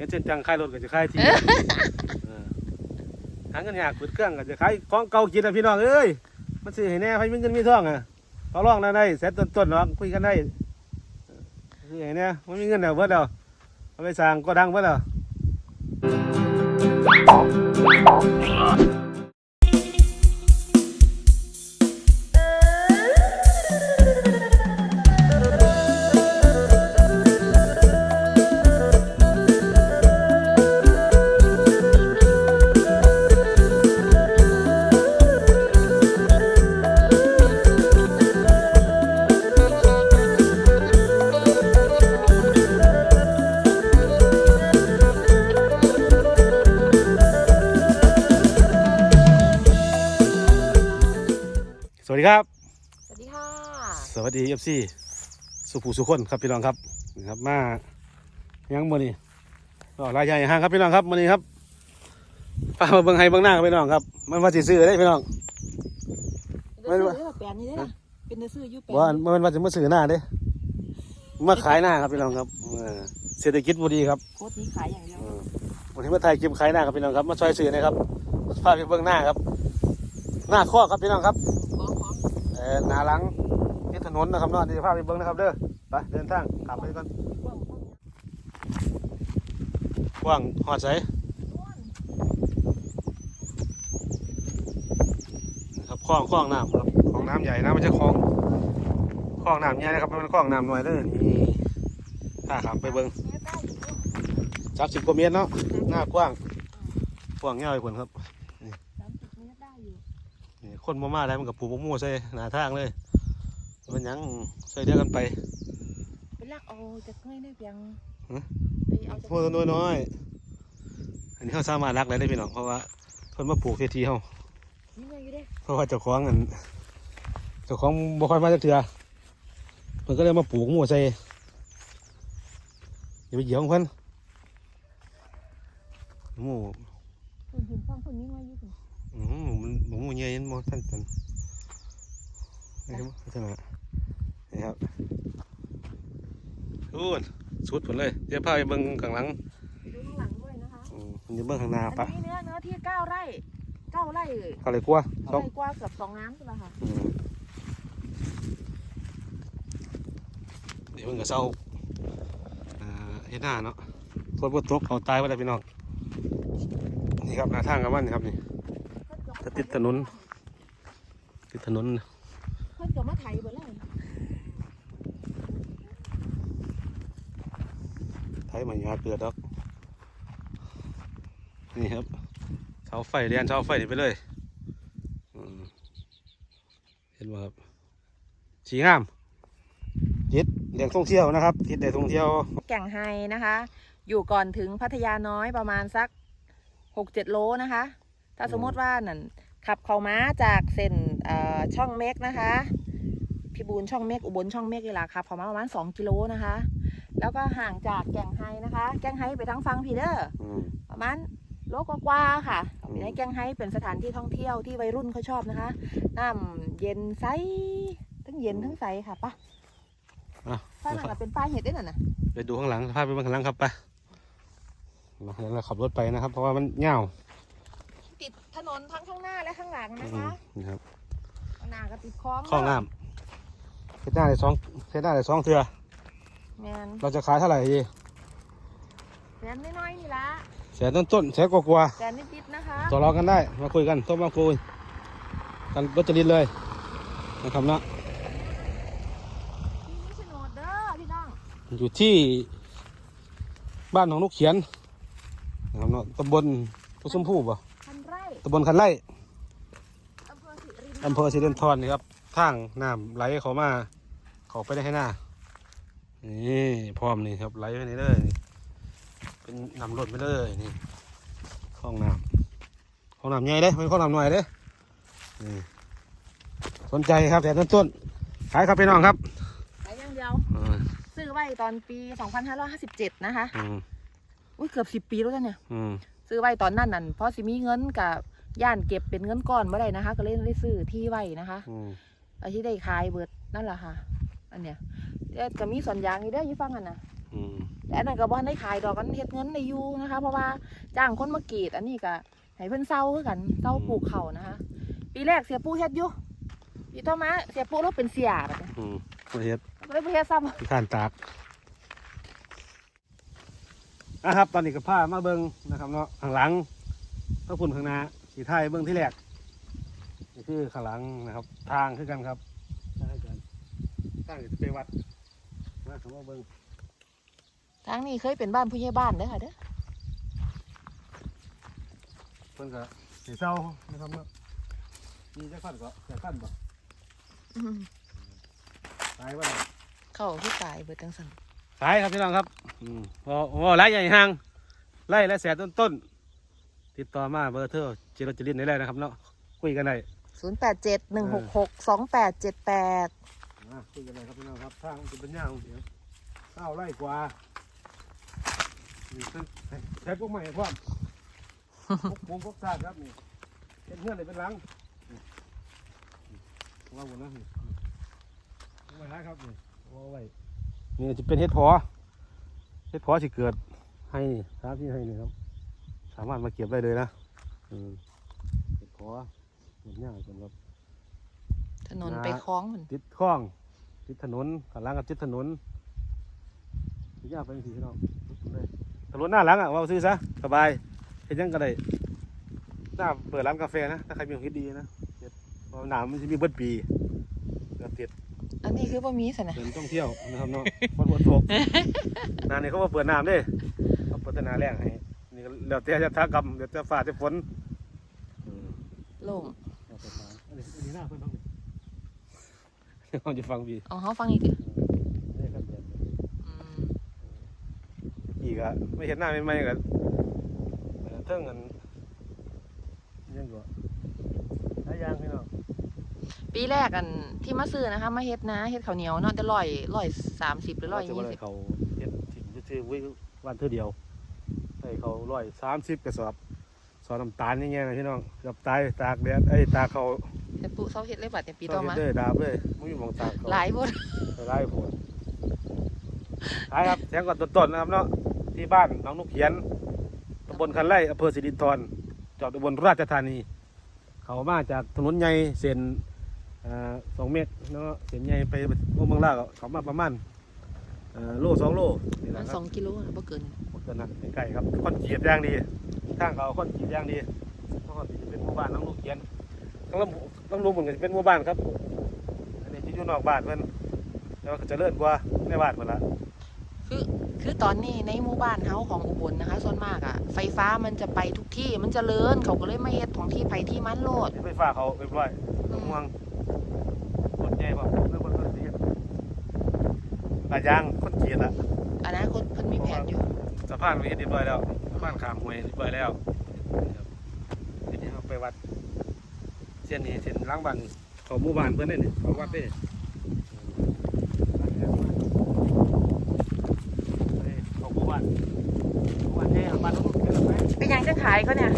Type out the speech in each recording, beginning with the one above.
เห็นเส้นจังขายรถก็จะขายที่เออหาเงินยากเปิดเครื่องก็จะขายของเก่ากินนะพี่น้องเอ้ยมันซื้อให้แน่ใครมีเงินมีทองอะต่อรองได้ได้แสนต้นๆเนาะคุยกันได้เออซื้อให้แน่มันมีเงินแล้วเบิดแล้วเอาไปสร้างก็ดังเบิดแล้ว สวัสดีเอฟซีสุภูสุคนครับพี่น้องครับนะครับมายังมือนี้ก็รายใหญ่ห้างครับพี่น้องครับมือนี้ครับป้ามาเบิ่งให้เบิ่งหน้าครับพี่น้องครับ มันว่าสิซื้อได้พี่น้องไม่เป็นรู้ซื้อแปลนนี่ได้ล่ะเป็นเนื้อซื้ออยูแปลนว่ามันว่าจะมาซื้อหน้าเด้มาขายหน้าครับพี่น้องครับเออเศรษฐกิจบ่ดีครับโคตรนี้ขายอย่างเดียวเออวันนี้มาถ่ายคลิปขายหน้าครับพี่น้องครับมาช่วยซื้อหนะครับพาไปเบิ่งหน้าครับ หน้าข้อครับพี่น้องครับของของเออหน้าหลังที่ถ นนนะครับเนาะเดี๋ยวจะพาไปเบิ่งนะครับเด้อไปเดินทางขับไปก่อนกว้างกว้างกว้างหอดใสครับคลองคลองน้ำครับคลองน้ำใหญ่นะไม่ใช่คลองคลองน้ำใหญ่นะครับมันคลองน้ำน้อยเลยนี่ถ้าขับไปเบิ้งเมตรได้อยู่ด้วยสามสิบกว่าเมตรเนาะหน้ากว้างกว้างเงี้ยเลยคนครับสามสิบเมตรได้อยู่นี่คนมามาได้มันกับปลูกมะม่วงใส่หน้าทางเลย มันหยังใส่เดียวกันไปไปลักเอาจากเงยได้เพียงฮะไปเอาจากพวกน้อยน้อยๆอันนี้เขาสามารถรักได้เลยพี่น้องเพราะว่าเพิ่นมาปลูกเททีเขานี่ไงอยู่เด้เพราะว่าเจ้าของอันเจ้าของบ่ค่อยมาจักเทื่อเพิ่นก็เลยมาปลูกหมู่ใส่อย่าไปเหยียบของเพิ่นหมู่คนเห็นฟังคนนี้ไงอยู่สิอืมมันหมูใหญ่ยันบ่ทันกันนี่ครับลัก ษณะนี่ครับอู้นสุดผลเลยเดี๋ยวพาไปเบิ่งข้างหลังดูข้างหลังด้วยนะคะอืมมันจะเบิ่งข้างหน้าอันปะนี้เนื้อเนื้อที่เก้าไร่เก้าไร่เขาเลยกลัวสเก้าองไร่กว่าเกือบสองน้ำใช่ไหมคะอืมเดี๋ยวเพิ่งก็เศร้าอ่าเฮ็ดหน้าเนาะฝนบ่ตกเขาตายไปแล้วพี่น้องนี่ครับหน้าทางกับมันนี่ครับนี่ จะติดถนน ติดถนนเพิ่นเกือบมาไถหมดแล้ว ไทยมันยาเกิดดอกนี่ครับเสาไฟเรียนเสาไฟนี่ไปเลยเห็นไหมครับสีงามทิศแหล่งท่องเที่ยวนะครับทิศแหล่งท่องเที่ยว แก่งไฮนะคะ อยู่ก่อนถึงพัทยาน้อยประมาณสักหกเจ็ดโลนะคะ ถ้าสมมติว่านั่นขับเข้าม้าจากเส้นช่องเมกนะคะพิบูลช่องเมกอุบลช่องเมกนี่แหละขับเข้ามาประมาณสองกิโลนะคะ แล้วก็ห่างจากแก่งไฮนะคะ แก่งไฮไปทางฟังพีเดอร์อืมประมาณโลกว่าๆค่ะอืมในแก่งไฮเป็นสถานที่ท่องเที่ยวที่วัยรุ่นเขาชอบนะคะน้ำเย็นใสทั้งเย็นทั้งใสค่ะปะอะฟ้าหลังก็เป็นป้ายเห็ดด้วยน่ะนะไปดูข้างหลังพาไปเบิ่งข้างหลังครับไปเราเราขับรถไปนะครับ เพราะว่ามันเงาวติดถนนทั้งข้างหน้าและข้างหลังอืนะมคะนี่ครับข้างหน้าก็ติดคลองข้องน้ำเฮ็ดหน้าได้สองเฮ็ดหน้าได้สองเทือ แมนเราจะขายเท่าไหร่ดีแสนน้อยๆนี่ละแสนต้นต้นๆแสนกว่าๆแสนนิดๆนะคะต่อรองกันได้ มาคุยกันโต้มมาคุยกันรถจริตเลยนะครับเนาะที่นี่โฉนดเด้อพี่น้องอยู่ที่บ้านของลูกเขียนนะครับเนาะตำบลพุชมพูป่ะพันไร่ตำบลคันไร่ อำเภอสิรินอำเภอสิรินธรนี่ครับทางน้ำไหลเขามา เขาไปได้ให้หน้า นี่พร้อมนี่ครับไหลไปนี่เลยนี่เป็นน้ำรถไปเลยนี่ห้องน้ำห้องน้ำใหญ่เด้ไม่ใช่ห้องน้ำหน่อยเด้นี่สนใจครับแต่ต้นต้นๆขายครับพี่น้องครับขายอย่างเดียวอืมซื้อไว้ตอนปี 2557 นะคะอืมอุ้ยเกือบ 10 ปีแล้วจ้ะเนี่ยอืมซื้อไว้ตอนนั้นนั่นเพราะสิมีเงินกับย่านเก็บเป็นเงินก้อนเมื่อไรนะคะ ก็เลยได้ซื้อที่ไว้นะคะอืมอาที่ได้ขายเบิดนั่นแหละค่ะ อันเนี้ย แต่ก็มีส่วนยางอยู่เด้ออยู่ฟังกันนะอืมแต่อันนั้นก็บ่ทันได้ขายดอกกันเฮ็ดเงินได้อยู่นะคะ เพราะว่าจ้างคนมากรีดอันนี้ก็ให้เพิ่นเซาคือกันเซาปลูกเขาวนะคะ ปีแรกเสียปูเฮ็ดอยู่ปีต่อมาเสียปูเราเป็นเสียแบบนี้อืมมาเฮ็ดก็เลยบ่เฮ็ดซ้ำที่ข้านตากนะครับ ตอนนี้ก็พามาเบิ่งนะครับเนาะข้างหลังพระพุ่นข้างหน้าสีไทายเบิ่งที่แรกนี่คือข้างหลังนะครับ ทางคือกันครับทางคือกันทางจะไปวัด มาคำว่าเบิ่งทางนี้เคยเป็นบ้านผู้ใหญ่บ้านเด้อค่ะเด้อเพิ่นก็สีเศร้านะครับเนาะมีจักพันก็แต่พันบ่อืมตายว่าเขาคือตายเบิดจังซั่นขายครับพี่น้องครับอืมพอพอไล่ใหญ่ห่างไล่และแสนต้นต้นๆติดต่อมาเบอร์เทอร์จิรจรินได้เลยนะครับเนาะคุยกันได้0871662878 มาคุยกันเลยครับพี่น้องครับทางมันจะเป็นย่างเสียข้าวไร่กว่านี่เป็นใช้พวกใหม่พร้อมพวกมุมพวกซาดครับนี่เป็นเพื่อนเลยเป็นหลังนี่ว่าบุญนะนี่เอาไว้ครับนี่เอาไว้นี่จะเป็นเห็ดเพอเห็ดเพอที่เกิดให้นี่ครับที่ให้นี่ครับ สามารถมาเก็บได้เลยนะอืมเห็ดเพอเห็ดย่างสำหรับถนนไปคลองพุ่นติดคลอง ติดถนนข้างหล่างกับติดถนนถึงยากไปทีพี่น้องเลยถนนหน้าหลังอะว่าซื้อซะสบายเห็นยังก็ได้หน้าเปิดร้านกาแฟนะถ้าใครมีความคิดดีนะเฮ็ดเพราะหนามมันจะมีเบิดปีก็ติดอันนี้คือบ่มีซั่นน่ะเป็นท่องเที่ยวนะครับเนาะคนบนตกหนานี่เขามาเปิดน้ำเด้เขาเปิดแต่หนาแรงให้นี่ก็แล้วแต่จะทากรรมเดี๋ยวจะฟ้าจะฝนอืมโล่งแล้วแต่ฟ้าอันนี้อันนี้หน้าเพิ่นบ้างดิ เราจะฟังพี่เอาเฮาฟังอีกดินี่ครับแบบอืมอีกอะไม่เห็นหน้าไม่ไม่กันเท่งกันยังกว่าหลายอย่างพี่น้องปีแรกอันที่มาซื้อนะคะ มาเฮ็ดนะเฮ็ดข้าวเหนียวเนาะจะร้อยร้อยสามสิบหรือร้อยจะยี่ว่าสิบเขาเห็ดถิ่นซื่อๆวิ่งวันเท่าเดียวให้เขาร้อยสามสิบกระสอบ สอบน้ำตาลอย่างเงี้ยนะพี่น้องเกับตายตากแดดไอ้ยตากเขาแต่ปุเซาเฮ็ดเลยบัดเนี่ยปีต่อมาเฮ็ดเลยดาบเลยไม่มีหมองตากเขาหลายบ่หลายผลท้ายครับแทงก่อนต้นๆนะครับเนาะที่บ้านน้องนุกเขียนตำบลคันไร่อำเภอสิรินธรจังหวัดอุบลราชธานี เขามาจากถนนใหญ่เส้นอ่าสองเมตรเนาะเส้นใหญ่ไปพวกเมืองลาวก็เขามาประมาณอ่าโลสองโลนี่แหมัละนคสรัอบงกิโลนะบ่เกินบ่เกินนะใกล้ๆครับคนจีดย่างดี ทางเขาคนจีดย่างดีเพราะว่าเป็นหมู่บ้านน้องลูกเขียนต้องลำต้องรู้เหมือนกันเป็นหมู่บ้านครับ อันนี้ที่อยู่นอกบ้านเพิ่นแต่ว่าก็เจะเลื่อนกว่าในบ้านเพิ่นละคือคือตอนนี้ในหมู่บ้านเฮาของอุบลนะคะ ส่วนมากอะไฟฟ้ามันจะไปทุกที่มันจเจริญเขาก็เลยมาเฮ็ดของที่ไปที่มันโลดไฟฟ้าเขาเรียบร้อยน้ำม่วงรถใหญ่ป่ะเรื่องคนคนจีดลาดยางคนจีดละอนาคตเพิ่นมีแผนอยู่สะพานไปเฮ็ดเรียบร้อยแล้ว สะพานข้ามห้วยเรียบร้อยแล้วครับทีนี้เราไปวัดเส้นนี้เส้นล้างบ้านเขาหมู่บ้านเพิ่นได้นี่เขาวัดได้ไปเขาหมู่บ้านหมู่บ้านใหญ่บ้านนู้นเป็นอะไรเป็นหยังจังขายเขาเนี่ย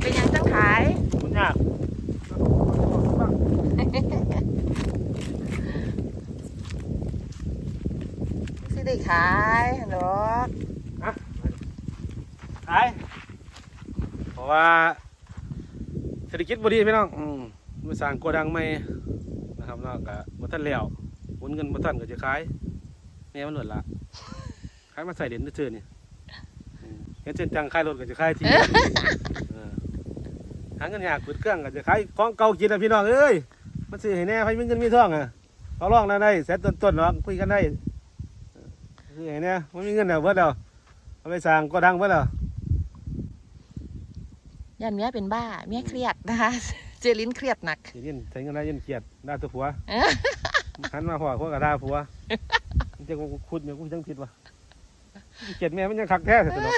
เป็นหยังจังขายมันยากสิได้ขายฮัลโห ลขายเพราะว่าเศรษฐกิจบ่ดีพี่น้องอืมมาสร้างโกดังใหม่นะครับเนาะก็บ่ทันแล้วหมุนเงินบ่ทันก็จะขายแม่มันหลุดละขายมาใส่เด่นซื่อๆนี่อืมเห็นเส้นจังขายรถก็จะขายทีเออหาเงินยากขุดเครื่องก็จะขายของเก่ากินนะพี่น้องเอ้ยมันซื้อให้แน่ใครมีเงินมีทองอะเขาลองได้ได้แสนต้นๆหรอกคุยกันได้เออซื้อให้แน่มันมีเงินแล้วเบิดแล้วเอาไปสร้างโกดังเบิดแล้ว ยันเมียเป็นบ้าเมียเครียดนะคะ เจลินเครียดหนักอย่าเย็นใช้เงินได้เย็นเกียดด่าตัวผัวเอ๊ะหันมาหัวพวกกับด่าผัวมันจะกูคุดเนี่ยกูจังผิดวะเกียดแม่มันยังคักแท้เถอะเนาะ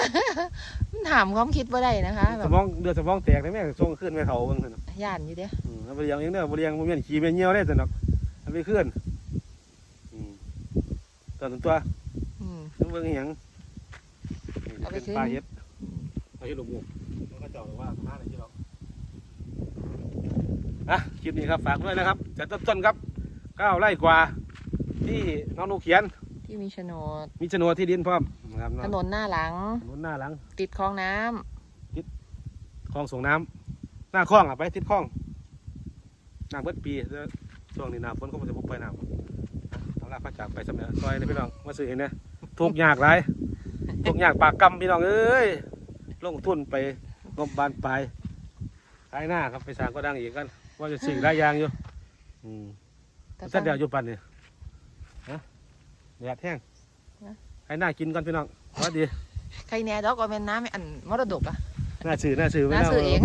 มันถามความคิดว่าได้นะคะแบสบมองเดือดสมองแตกเลยแม่ส่งขึ้นไปเขาเบิ่งเถอะเนาะย่านอยู่เด้ออืมเอาไปเลี้ยงเองเด้อบ่เลี้ยงบ่แม่นขี้แม่นเหี่ยวได้เถอะเนาะเอาไปขึ้นอืมตัวตัวตัวอืมนึกเบิ่งอีหยังเอาไปเป็นขึ้นปลาเฮ็ดเอาเฮ็ดลูกหมูแล้ว ก็เจ้าหรือว่าหาอะไรที่เราอะคลิปนี้ครับฝากด้วยนะครับจัดต้นๆครับก้าวไร่กว่าที่น้องนูกเขียนที่มีโฉนดมีโฉนดที่ดินพร้อมนะครับถนนหน้าหลังถนนหน้าหลัง ติดคลองน้ำคลองส่งน้ำหน้าคลองอะไปทิศคลองน้ำเบิดปีแล้วช่วงนี้น้ำฝนก็มันจะพกไปน้ำทางลากพระจากไปสมัยซอยนี่พี่น้องมาซื้อเห็นเนี่ยทุกข์ยากไรทุกข์ยากปากกำพี่น้องเอ้ยลงทุนไป งบบานปลายขายหน้าครับไปสร้างก็ดังอีกกันว่าจะสิ่งหลายอย่างอยู่อืมแต่เส้นเดียวอยู่ปันนี่ฮะแดดแห้งนะให้หน้ากินก่อนพี่น้องสวัสดีใครแน่ดอกก็เป็นน้ำอันมรดกอะหน้าซื้อหน้าซื้อไว้น้าแล้วซื้อเอง